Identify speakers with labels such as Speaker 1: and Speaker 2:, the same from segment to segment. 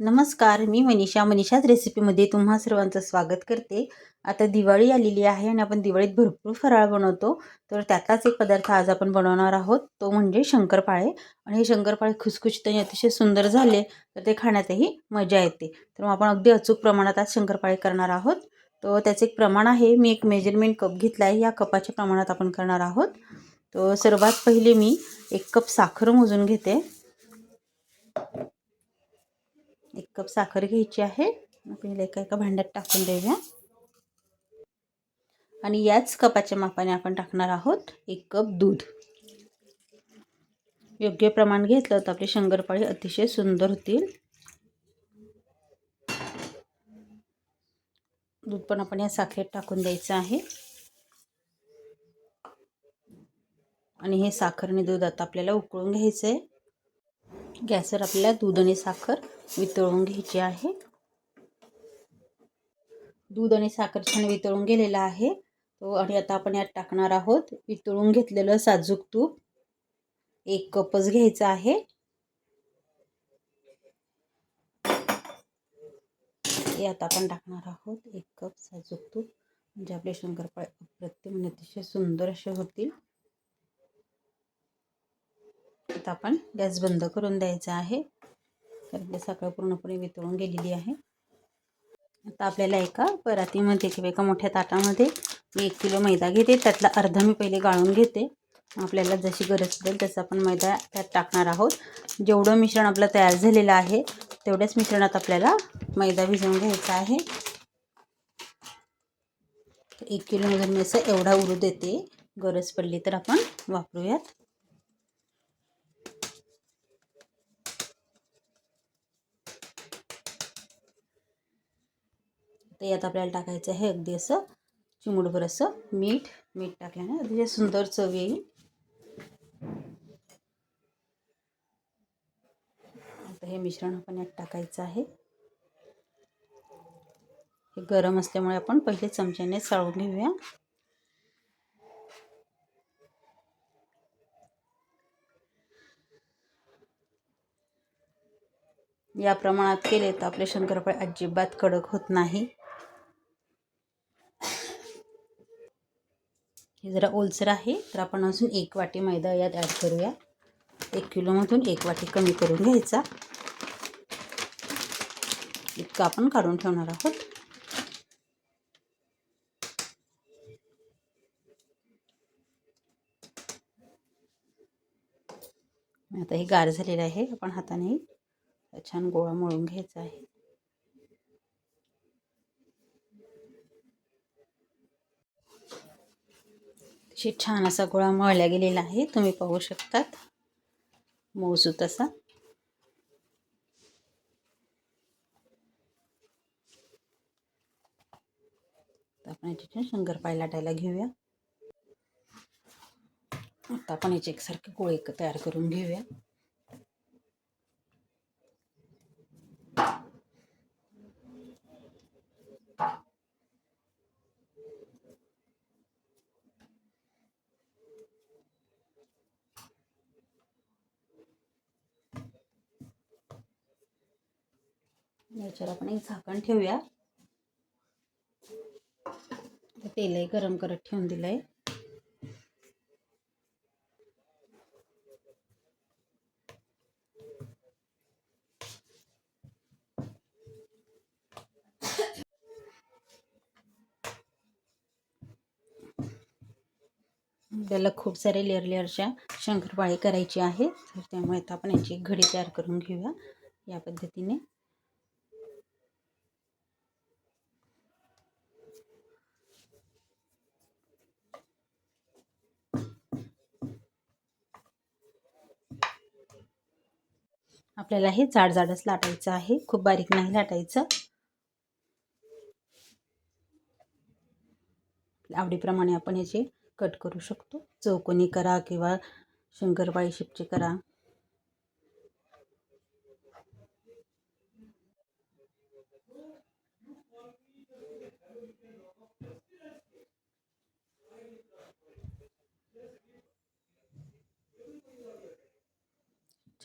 Speaker 1: नमस्कार मी मनीषा. मनीषाच रेसिपीमध्ये तुम्हा सर्वांचं स्वागत करते. आता दिवाळी आलेली आहे आणि आपण दिवाळीत भरपूर फराळ बनवतो. तर त्यातलाच एक पदार्थ आज आपण बनवणार आहोत. तो म्हणजे शंकरपाळे. आणि हे शंकरपाळे खुसखुशीत आणि अतिशय सुंदर झाले तर ते खाण्यातही मजा येते. तर मग आपण अगदी अचूक प्रमाणात आज शंकरपाळे करणार आहोत. तो त्याचं एक प्रमाण आहे. मी एक मेजरमेंट कप घेतला आहे या कपाच्या प्रमाणात आपण करणार आहोत. तो सर्वात पहिले मी एक कप साखर मोजून घेते. कप साखर घ्यायची आहे. आपल्याला एका एका भांड्यात टाकून देऊया. आणि याच कपाच्या मापाने आपण टाकणार आहोत एक कप दूध. योग्य प्रमाण घेतलं तर आपले शंकरपाळी अतिशय सुंदर होतील. दूध पण आपण या साखरेत टाकून द्यायचं आहे. आणि हे साखर आणि दूध आता आपल्याला उकळून घ्यायचं आहे गॅसवर आपल्याला दूध आणि साखर वितळून घ्यायची आहे. दूध आणि साखर छान वितळून गेलेला आहे. तो आणि आता आपण यात टाकणार आहोत. वितळून घेतलेलं साजूक तूप. एक कपच घ्यायचं आहे. यात आपण टाकणार आहोत. एक कप साजूक तूप. म्हणजे आपले शंकरपाळे अप्रतिम अतिशय सुंदर असे होतील. आता आपण गॅस बंद करून द्यायचा आहे. कारण की साखर पूर्णपणे वितळून गेलेली आहे. आता आपल्याला एका परातीमध्ये किंवा एका मोठ्या ताटामध्ये मी एक किलो मैदा घेते. त्यातला अर्धा मी पहिले गाळून घेते. आपल्याला जशी गरज पडेल तसं आपण मैदा त्यात टाकणार आहोत. जेवढं मिश्रण आपलं तयार झालेलं आहे तेवढ्याच मिश्रणात आपल्याला मैदा भिजवून घ्यायचा आहे. एक किलोमधून मी असं एवढा उरू देते. गरज पडली तर आपण वापरूयात. तर यात आपल्याला टाकायचं आहे अगदी असं चिमुडभर असं मीठ मीठ टाकल्याने अतिशय सुंदर चव येईल. आता हे मिश्रण आपण यात टाकायचं आहे. हे गरम असल्यामुळे आपण पहिले चमच्याने चाळून घेऊया. या प्रमाणात केले तर आपले शंकरपाळे अजिबात कडक होत नाही. हे जरा ओलसर आहे तर आपण अजून एक वाटी मैदा यात ॲड करूया. एक किलोमधून एक वाटी कमी करून घ्यायचा. इतकं आपण काढून ठेवणार आहोत. आता हे गार झालेलं आहे आपण हाताने छान गोळा मळून घ्यायचा आहे. अशी छान असा गोळा मळल्या गेलेला आहे. तुम्ही पाहू शकतात. मोजू तसा. आपण याची शंकरपाळी लाटायला घेऊया. आता आपण याचे एकसारखे गोळे तयार करून घेऊया. याच्यावर आपण एक झाकण ठेवूया. तेलही गरम करत ठेवून दिलंय. त्याला आपल्याला खूप सारे लेअर लेअरच्या शंकरपाळी करायची आहे तर त्यामुळे आता आपण याची घडी तयार करून घेऊया या पद्धतीने. आपल्याला हे जाड जाडच लाटायचं आहे. खूप बारीक नाही लाटायचं. आवडीप्रमाणे आपण याचे कट करू शकतो. चौकोनी करा किंवा शंकरपाळी शिपचे करा.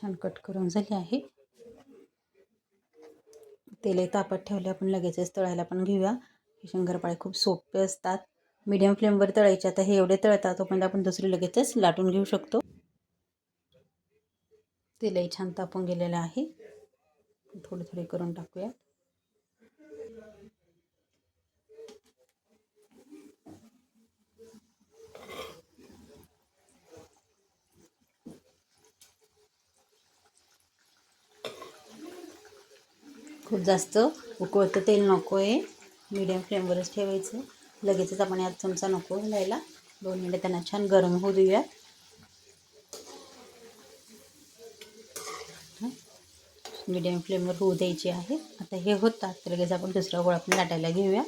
Speaker 1: छान कट करून झाली आहे. तेलही तापत ठेवले आपण लगेचच तळायला पण घेऊया. हे शंकरपाळे खूप सोपे असतात. मीडियम फ्लेमवर तळायचे आता हे एवढे तळतात तोपर्यंत आपण दुसरी लगेचच लाटून घेऊ शकतो. तेलही छान तापून गेलेलं आहे. थोडे थोडे करून टाकूया खूप जास्त उकळतं तेल नको आहे मीडियम फ्लेमवरच ठेवायचं. लगेचच आपण यात चमचा नको घालायला. दोन मिनटं त्यांना छान गरम होऊ देऊयात. मीडियम फ्लेमवर होऊ द्यायची आहे. आता हे होतात. तर लगेच आपण दुसरा गोळा पण लाटायला घेऊया.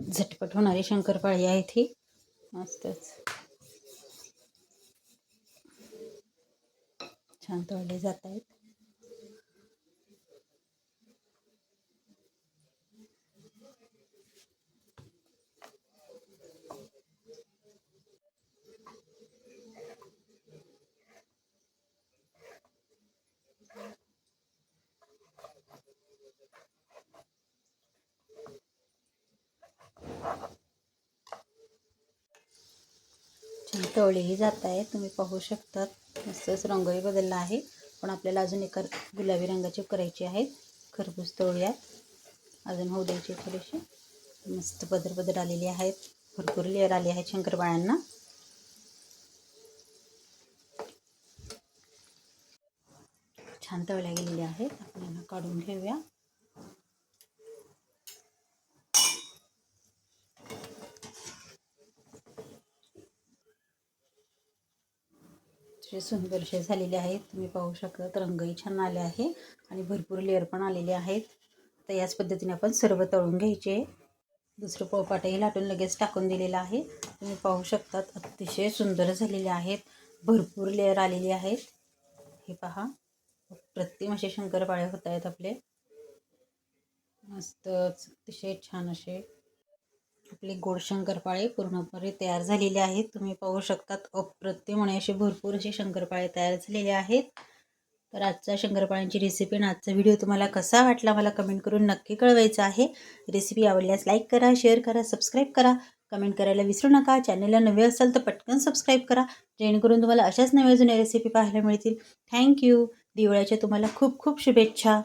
Speaker 1: झटपट होणारी शंकरपाळी आहे ती. मस्तच. छान तळले जात आहेत. छान तळलेही जात आहे तुम्ही पाहू शकतात. मस्तच रंगही बदलला आहे. पण आपल्याला अजून एका गुलाबी रंगाची करायची आहेत खरबूज तळूयात अजून होऊ द्यायची थोडीशी. मस्त पदर पदर आलेली आहेत. भरपूर लेअर आली आहेत शंकरपाळ्यांना छान तळल्या गेलेल्या आहेत. आपण यांना काढून घेऊया असे सुंदरसे झालेले आहेत. तुम्ही पाहू शकत रंगही छान आले आहे आणि भरपूर लेअर पण आलेले आहेत. तर याच पद्धतीने आपण सर्व तळून घ्यायचे. दुसरं पोळपाटही लाटून लगेच टाकून दिलेलं आहे. तुम्ही पाहू शकतात अतिशय सुंदर झालेले आहेत. भरपूर लेअर आलेले आहेत. हे पहा. प्रतिम असे शंकरपाळे होत आहेत आपले. मस्तच अतिशय छान असे. आपले गोड शंकरपाळे पूर्णपणे तयार झालेले आहेत. तुम्ही पाहू शकतात अप्रतिम आणि असे भरपूर असे शंकरपाळे तयार झालेले आहेत. तर आजचा शंकरपाळ्यांची रेसिपी आणि आजचा व्हिडिओ तुम्हाला कसा वाटला मला कमेंट करून नक्की कळवायचं आहे. रेसिपी आवडल्यास लाईक करा शेअर करा सबस्क्राईब करा. कमेंट करायला विसरू नका. चॅनलला नवे असाल तर पटकन सबस्क्राईब करा. जेणेकरून तुम्हाला अशाच नव्या जुन्या रेसिपी पाहायला मिळतील. थँक्यू दिवाळीच्या तुम्हाला खूप खूप शुभेच्छा.